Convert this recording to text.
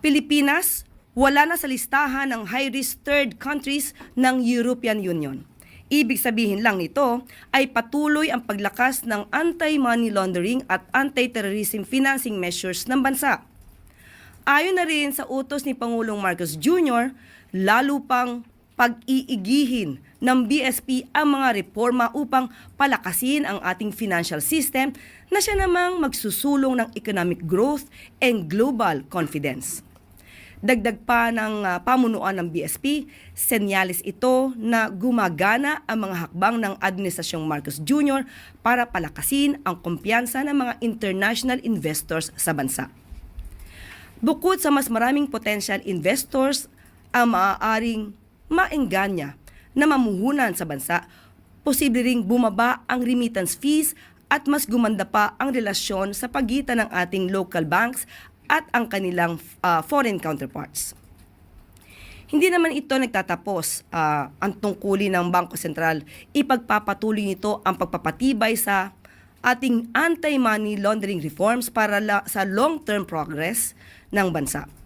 Pilipinas, wala na sa listahan ng high-risk third countries ng European Union. Ibig sabihin lang nito ay patuloy ang paglakas ng anti-money laundering at anti-terrorism financing measures ng bansa. Ayon na rin sa utos ni Pangulong Marcos Jr., lalo pang pag-iigihin ng BSP ang mga reforma upang palakasin ang ating financial system na siya namang magsusulong ng economic growth and global confidence. Dagdag pa ng ah, pamunuan ng BSP, senyalis ito na gumagana ang mga hakbang ng Administrasyong Marcos Jr. para palakasin ang kumpiyansa ng mga international investors sa bansa. Bukod sa mas maraming potential investors ang maaaring maengganyo na mamuhunan sa bansa, posible ring bumaba ang remittance fees at mas gumanda pa ang relasyon sa pagitan ng ating local banks at ang kanilang ah, foreign counterparts. Hindi naman ito nagtatapos ah, ang tungkulin ng Bangko Sentral. Ipagpapatuloy nito ang pagpapatibay sa ating anti-money laundering reforms para la- sa long-term progress ng bansa.